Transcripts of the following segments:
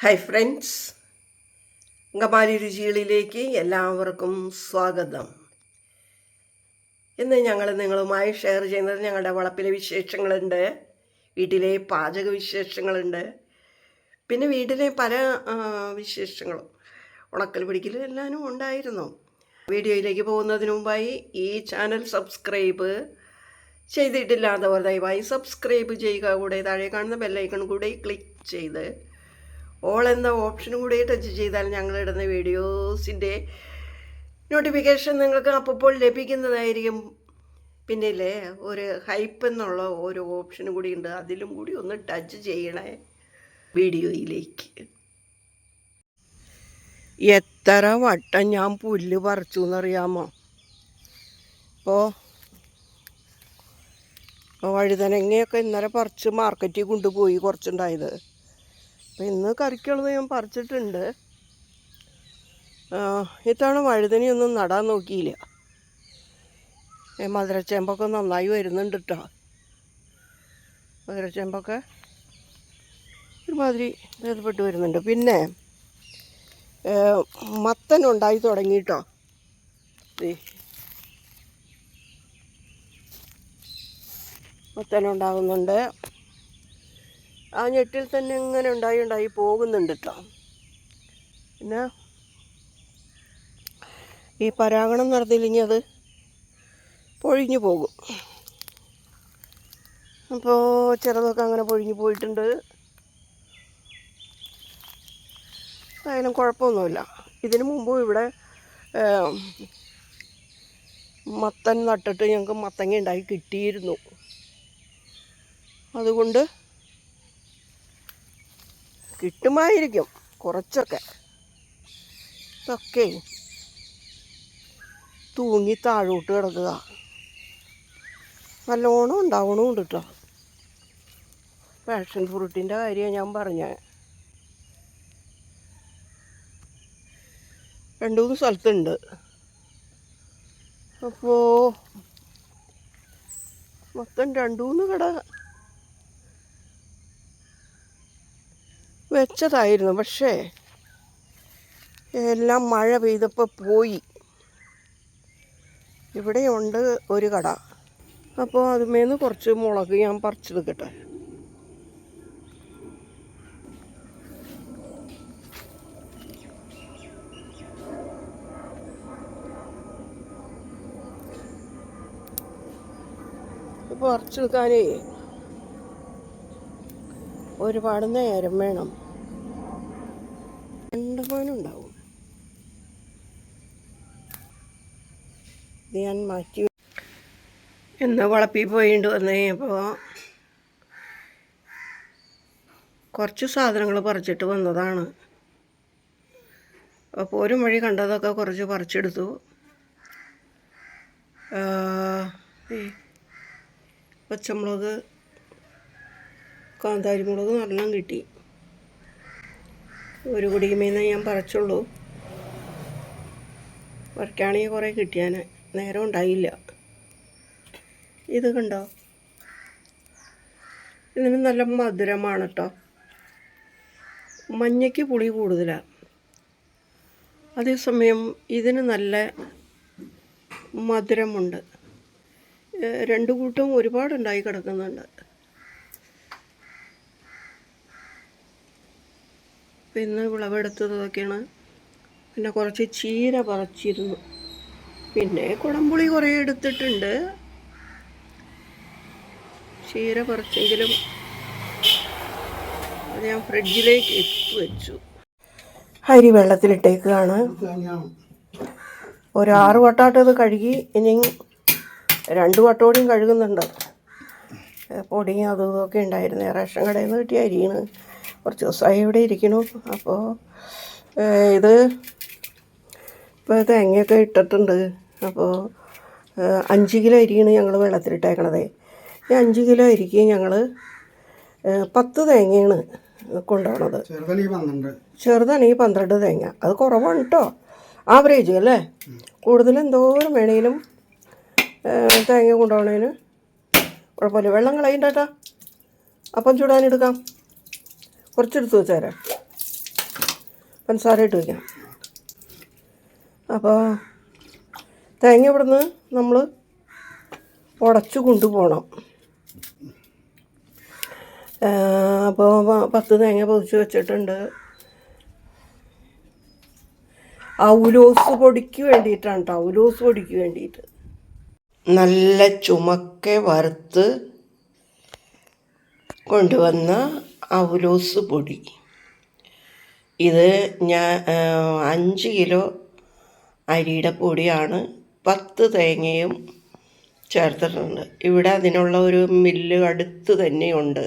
Hi friends Angamaly രുചികളിലേക്ക് എല്ലാവർക്കും സ്വാഗതം. ഇന്ന് ഞങ്ങൾ നിങ്ങളുമായി ഷെയർ ചെയ്യുന്നത് ഞങ്ങളുടെ വളപ്പിലെ വിശേഷങ്ങളുണ്ട് വീട്ടിലെ പാചക വിശേഷങ്ങളുണ്ട് പിന്നെ വീട്ടിലെ പല വിശേഷങ്ങളും. ഉണക്കൽ പിടിക്കലും എല്ലാവരും ഉണ്ടായിരുന്നു. വീഡിയോയിലേക്ക് പോകുന്നതിന് മുമ്പായി ഈ ചാനൽ സബ്സ്ക്രൈബ് ചെയ്തിട്ടില്ലാത്തവർ ദയവായി സബ്സ്ക്രൈബ് ചെയ്യുക. കൂടെ താഴെ കാണുന്ന ബെല്ലൈക്കൺ കൂടെ ക്ലിക്ക് ചെയ്ത് ഓൾ എന്ന ഓപ്ഷനും കൂടി ടച്ച് ചെയ്താൽ ഞങ്ങളിടുന്ന വീഡിയോസിന്റെ നോട്ടിഫിക്കേഷൻ നിങ്ങൾക്ക് അപ്പോൾ ലഭിക്കുന്നതായിരിക്കും. പിന്നെ ഇല്ലേ ഒരു ഹൈപ്പ് എന്നുള്ള ഒരു ഓപ്ഷനും കൂടി ഉണ്ട്. അതിലും കൂടി ഒന്ന് ടച്ച് ചെയ്യണേ വീഡിയോയിലേക്ക് എത്ര വട്ടം ഞാൻ പുല്ല് പറിച്ചു എന്നറിയാമോ ഇപ്പോൾ വഴുതനങ്ങയൊക്കെ ഇന്നലെ പറിച്ച് മാർക്കറ്റിൽ കൊണ്ടുപോയി കുറച്ചുണ്ടായത്. അപ്പോൾ ഇന്ന് കറിക്കുള്ളത് ഞാൻ പറിച്ചിട്ടുണ്ട്. ഇത്തവണ വഴുതനയൊന്നും നടാൻ നോക്കിയില്ല. മധുരച്ചേമ്പൊക്കെ നന്നായി വരുന്നുണ്ട് കേട്ടോ മധുരച്ചേമ്പൊക്കെ ഒരുമാതിരി ഭേദപ്പെട്ട് വരുന്നുണ്ട്. പിന്നെ മത്തൻ ഉണ്ടായി തുടങ്ങിയിട്ടോ. മത്തൻ ഉണ്ടാകുന്നുണ്ട്. ആ ഞെട്ടിൽ തന്നെ ഇങ്ങനെ ഉണ്ടായി ഉണ്ടായി പോകുന്നുണ്ട് കേട്ടോ പിന്നെ? ഈ പരാഗണം നടന്നില്ലെങ്കിൽ അത് പൊഴിഞ്ഞു പോകും. അപ്പോൾ ചിലതൊക്കെ അങ്ങനെ പൊഴിഞ്ഞു പോയിട്ടുണ്ട്. ആയാലും കുഴപ്പമൊന്നുമില്ല. ഇതിനു മുമ്പും ഇവിടെ മത്തൻ നട്ടിട്ട് ഞങ്ങൾക്ക് മത്തങ്ങ ഉണ്ടായി കിട്ടിയിരുന്നു. അതുകൊണ്ട് കിട്ടുമായിരിക്കും കുറച്ചൊക്കെ. ഇതൊക്കെ തൂങ്ങി താഴോട്ട് കിടക്കുക. നല്ലോണം ഉണ്ടാവണമുണ്ട് കേട്ടോ പാഷൻ ഫ്രൂട്ടിന്റെ കാര്യമാണ് ഞാൻ പറഞ്ഞ രണ്ട് മൂന്ന് സ്ഥലത്തുണ്ട്. അപ്പോൾ മൊത്തം രണ്ട് മൂന്ന് കട വെച്ചതായിരുന്നു. പക്ഷേ എല്ലാം മഴ പെയ്തപ്പോൾ പോയി. ഇവിടെയുണ്ട് ഒരു കട. അപ്പോൾ അതുമേന്ന് കുറച്ച് മുളക് ഞാൻ പറിച്ചെടുക്കട്ടെ പറിച്ചെടുക്കാനേ ഒരുപാട് നേരം വേണം. ഉണ്ടാവും. ഇത് ഞാൻ മാറ്റി ഇന്ന് വളപ്പിൽ പോയിട്ട് വന്നു. കഴിഞ്ഞപ്പോൾ കുറച്ച് സാധനങ്ങൾ പറിച്ചിട്ട് വന്നതാണ്. അപ്പോൾ ഒരു വഴി കണ്ടതൊക്കെ കുറച്ച് പറിച്ചെടുത്തു. പച്ചമുളക് കാന്താരിമുളക് നല്ലോണം കിട്ടി. ഒരു കുടിയുമേന്ന് ഞാൻ പറിച്ചുള്ളൂ. പറിക്കുകയാണെങ്കിൽ കുറേ കിട്ടിയാൻ നേരം ഉണ്ടായില്ല. ഇത് കണ്ടോ? ഇതിന് നല്ല മധുരമാണ് കേട്ടോ. മഞ്ഞയ്ക്ക് പുളി കൂടുതലാണ് അതേസമയം ഇതിന് നല്ല മധുരമുണ്ട്. രണ്ടു കൂട്ടവും ഒരുപാടുണ്ടായി കിടക്കുന്നുണ്ട്. പിന്നെ വിളവെടുത്തതൊക്കെയാണ് പിന്നെ കുറച്ച് ചീര പറിച്ചിരുന്നു. പിന്നെ കുടംപുളി കുറേ എടുത്തിട്ടുണ്ട്. ചീര പറിച്ചെങ്കിലും അത് ഞാൻ ഫ്രിഡ്ജിലേക്ക് ഇട്ട് വെച്ചു. അരി വെള്ളത്തിലിട്ടേക്കാണ് ഒരു ആറ് വട്ടാട്ട് ഇത് കഴുകി ഇനി രണ്ട് വട്ടോടെയും കഴുകുന്നുണ്ട്. പൊടിയും അതും ഇതൊക്കെ ഉണ്ടായിരുന്നു. റേഷൻ കടയിൽ നിന്ന് കിട്ടിയ അരിയാണ്. കുറച്ച് ദിവസമായി ഇവിടെ ഇരിക്കണു. അപ്പോൾ ഇത് ഇപ്പോൾ തേങ്ങയൊക്കെ ഇട്ടിട്ടുണ്ട്. അപ്പോൾ അഞ്ച് കിലോ അരിയാണ് ഞങ്ങൾ വെള്ളത്തിലിട്ടേക്കണത്. ഈ അഞ്ച് കിലോ അരിക്ക് ഞങ്ങൾ പത്ത് തേങ്ങയാണ് പന്ത്രണ്ട്? ചെറുതാണെങ്കിൽ പന്ത്രണ്ട് തേങ്ങ. അത് കുറവാണ് കേട്ടോ ആവറേജ് അല്ലേ? കൂടുതൽ എന്തോരം വേണേലും തേങ്ങ കൊണ്ടുപോകണേന് കുഴപ്പമില്ല. വെള്ളം കളയണ്ട കേട്ടോ അപ്പം ചൂടാനെടുക്കാം കുറച്ചെടുത്ത് വെച്ചേരാം പഞ്ചസാരയിട്ട് വയ്ക്കാം അപ്പോൾ തേങ്ങ ഇവിടുന്ന് നമ്മൾ ഉടച്ച് കൊണ്ടുപോകണം. അപ്പോൾ പത്ത് തേങ്ങ പൊതിച്ച് വെച്ചിട്ടുണ്ട്. ഔലോസ് പൊടിക്ക് വേണ്ടിയിട്ടാണ് കേട്ടോ ഔലോസ് പൊടിക്ക് വേണ്ടിയിട്ട്. നല്ല ചുമക്കെ വറുത്ത് കൊണ്ടുവന്ന അവലോസ് പൊടി. ഇത് ഞാൻ അഞ്ച് കിലോ അരിയുടെ പൊടിയാണ്. പത്ത് തേങ്ങയും ചേർത്തിട്ടുണ്ട്. ഇവിടെ അതിനുള്ള ഒരു മില്ല് അടുത്ത് തന്നെയുണ്ട്.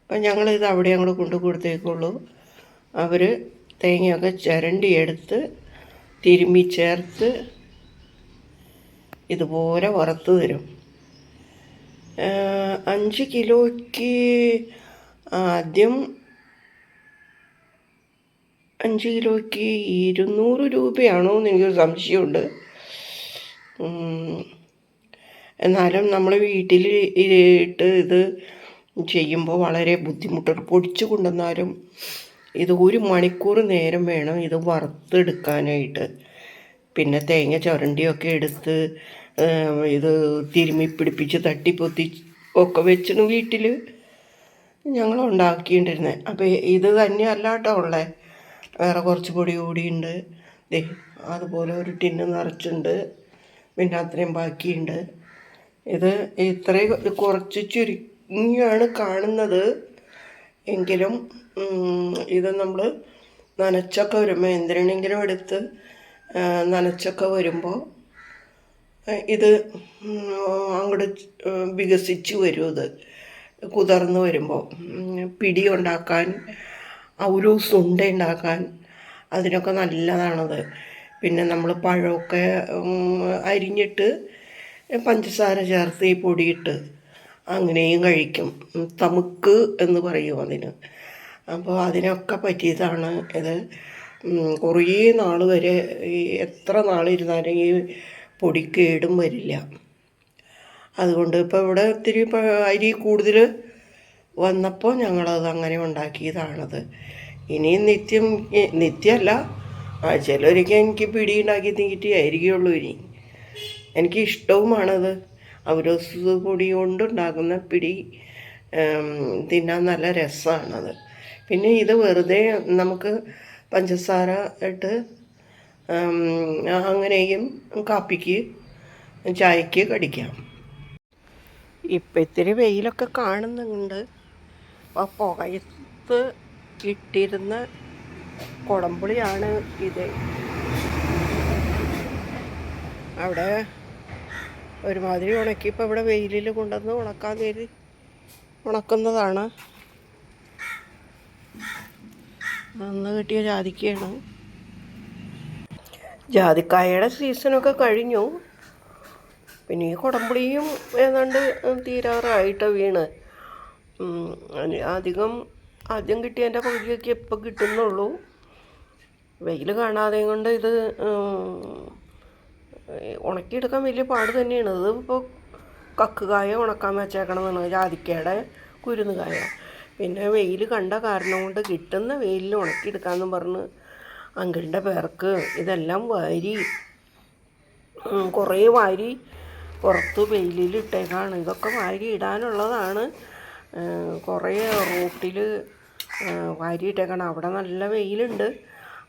അപ്പം ഞങ്ങളിത് അവിടെ അങ്ങോട്ട് കൊണ്ടു കൊടുത്തേക്കുള്ളൂ. അവർ തേങ്ങയൊക്കെ ചിരണ്ടിയെടുത്ത് തിരുമ്മി ചേർത്ത് ഇതുപോലെ വറുത്ത് തരും. അഞ്ച് കിലോയ്ക്ക് ആദ്യം അഞ്ച് കിലോയ്ക്ക് ഇരുന്നൂറ് രൂപയാണോ എന്ന് എനിക്കൊരു സംശയമുണ്ട്. എന്നാലും നമ്മൾ വീട്ടിൽ ഇട്ട് ഇത് ചെയ്യുമ്പോൾ വളരെ ബുദ്ധിമുട്ടുണ്ട് പൊടിച്ചു കൊണ്ടുവന്നാലും ഇത് ഒരു മണിക്കൂർ നേരം വേണം ഇത് വറുത്തെടുക്കാനായിട്ട്. പിന്നെ തേങ്ങ ചുരണ്ടിയൊക്കെ എടുത്ത് ഇത് തിരുമ്മി പിടിപ്പിച്ച് തട്ടിപ്പൊത്തി ഒക്കെ വെച്ചിരുന്നു വീട്ടിൽ ഞങ്ങൾ ഉണ്ടാക്കിയിട്ടിരുന്നത് അപ്പോൾ ഇത് തന്നെയല്ല കേട്ടോ ഉള്ളത് വേറെ കുറച്ച് പൊടി കൂടിയുണ്ട് ദേ അതുപോലെ ഒരു ടിന്ന് നിറച്ചുണ്ട്. പിന്നെ അത്രയും ബാക്കിയുണ്ട്. ഇത് ഇത്രയും കുറച്ച് ചുരുങ്ങിയാണ് കാണുന്നത്. എങ്കിലും ഇത് നമ്മൾ നനച്ചൊക്കെ വരുമ്പോൾ എന്തിനെങ്കിലും എടുത്ത് നനച്ചൊക്കെ വരുമ്പോൾ ഇത് അങ്ങോട്ട് വികസിച്ച് വരും കുതിർന്ന് വരുമ്പോൾ പിടി ഉണ്ടാക്കാൻ ഔലൂസ് ഉണ്ട ഉണ്ടാക്കാൻ അതിനൊക്കെ നല്ലതാണത്. പിന്നെ നമ്മൾ പഴമൊക്കെ അരിഞ്ഞിട്ട് പഞ്ചസാര ചേർത്ത് ഈ പൊടിയിട്ട് അങ്ങനെയും കഴിക്കും. തമുക്ക് എന്ന് പറയും അതിന്. അപ്പോൾ അതിനൊക്കെ പറ്റിയതാണ് ഇത്. കുറേ നാൾ വരെ ഈ എത്ര നാളിരുന്നാലും ഈ പൊടി കേടും വരില്ല. അതുകൊണ്ട് ഇപ്പോൾ ഇവിടെ ഒത്തിരി അരി കൂടുതൽ വന്നപ്പോൾ ഞങ്ങളത് അങ്ങനെ ഉണ്ടാക്കിയതാണത്. ഇനിയും നിത്യം നിത്യമല്ല ആഴ്ചയിലൊരിക്കൽ എനിക്ക് പിടി ഉണ്ടാക്കി തീറ്റിയായിരിക്കുള്ളൂ ഇനി. എനിക്ക് ഇഷ്ടവുമാണത്. അവരോസ് പൊടി കൊണ്ടുണ്ടാക്കുന്ന പിടി തിന്നാൻ നല്ല രസമാണത് പിന്നെ ഇത് വെറുതെ നമുക്ക് പഞ്ചസാര ഇട്ട് അങ്ങനെയും കാപ്പിക്ക് ചായക്ക് കടിക്കാം. ഇപ്പം ഇത്തിരി വെയിലൊക്കെ കാണുന്നുണ്ട്. ആ പുകയത്ത് ഇട്ടിരുന്ന കുളമ്പുളിയാണ് ഇത്. അവിടെ ഒരുമാതിരി ഉണക്കി ഇപ്പോൾ ഇവിടെ വെയിലിൽ കൊണ്ടുവന്ന് ഉണക്കാൻ കയറി ഉണക്കുന്നതാണ്. അന്ന് കിട്ടിയ ജാതിക്കയാണ് ജാതിക്കായയുടെ സീസണൊക്കെ കഴിഞ്ഞു. പിന്നെ ഈ കുടംപുളിയും ഏതാണ്ട് തീരാറായിട്ട് വീണ്. അധികം ആദ്യം കിട്ടിയതിന്റെ പകുതിയൊക്കെ ഇപ്പം കിട്ടുന്നുള്ളൂ. വെയിൽ കാണാതെ കൊണ്ട് ഇത് ഉണക്കിയെടുക്കാൻ വലിയ പാട് തന്നെയാണ്. ഇത് ഇപ്പോൾ കക്കുകായ ഉണക്കാൻ വെച്ചേക്കണമെന്നാണ്. ജാതിക്കയുടെ കുരുന്നുകായ. പിന്നെ വെയിൽ കണ്ട കാരണം കൊണ്ട് കിട്ടുന്ന വെയിലിൽ ഉണക്കിയെടുക്കാമെന്ന് പറഞ്ഞ് അങ്കിളിന്റെ പേർക്ക് ഇതെല്ലാം വാരി കുറേ വാരി പുറത്ത് വെയിലിൽ ഇട്ടേക്കാണ്. ഇതൊക്കെ വാരി ഇടാനുള്ളതാണ്. കുറേ റൂട്ടിൽ വാരി ഇട്ടേക്കാണ്. അവിടെ നല്ല വെയിലുണ്ട്.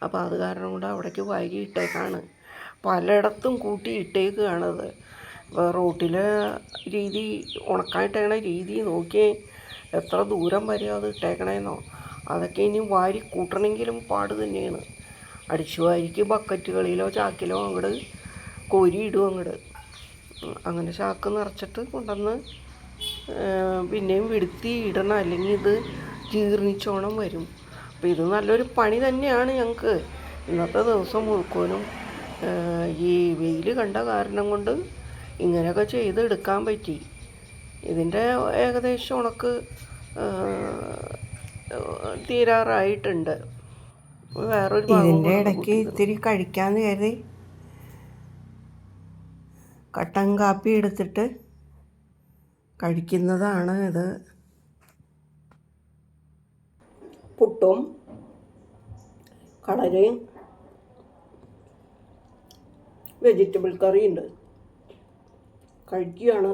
അപ്പോൾ അത് കാരണം കൊണ്ട് അവിടേക്ക് വാരി ഇട്ടേക്കാണ്. പലയിടത്തും കൂട്ടി ഇട്ടേക്കുകയാണത് റോട്ടിലെ രീതി ഉണക്കായിട്ടേക്കണ രീതി നോക്കി എത്ര ദൂരം വരെ അത് ഇട്ടേക്കണേന്നോ. അതൊക്കെ ഇനി വാരി കൂട്ടണമെങ്കിലും പാട് തന്നെയാണ്. അടിച്ചു വാരിക്ക് ബക്കറ്റുകളിലോ ചാക്കിലോ അങ്ങോട്ട് കോരിയിടും അങ്ങോട്ട് അങ്ങനെ ചാക്ക് നിറച്ചിട്ട് കൊണ്ടുവന്ന് പിന്നെയും വിടുത്തി ഇടണം. അല്ലെങ്കിൽ ഇത് ജീർണിച്ചോണം വരും. അപ്പോൾ ഇത് നല്ലൊരു പണി തന്നെയാണ് ഞങ്ങൾക്ക് ഇന്നത്തെ ദിവസം മുഴുക്കോനും ഈ വെയിൽ കണ്ട കാരണം കൊണ്ട് ഇങ്ങനെയൊക്കെ ചെയ്ത് എടുക്കാൻ പറ്റി. ഇതിന്റെ ഏകദേശം ഉണക്ക് തീരാറായിട്ടുണ്ട്. ഇതിന്റെ ഇടയ്ക്ക് ഇത്തിരി കഴിക്കാമെന്ന് കരുതി. കട്ടൻ കാപ്പി എടുത്തിട്ട് കഴിക്കുന്നതാണ് ഇത്. പുട്ടും കടലയും വെജിറ്റബിൾ കറിയുണ്ട്. കഴിക്കുകയാണ്.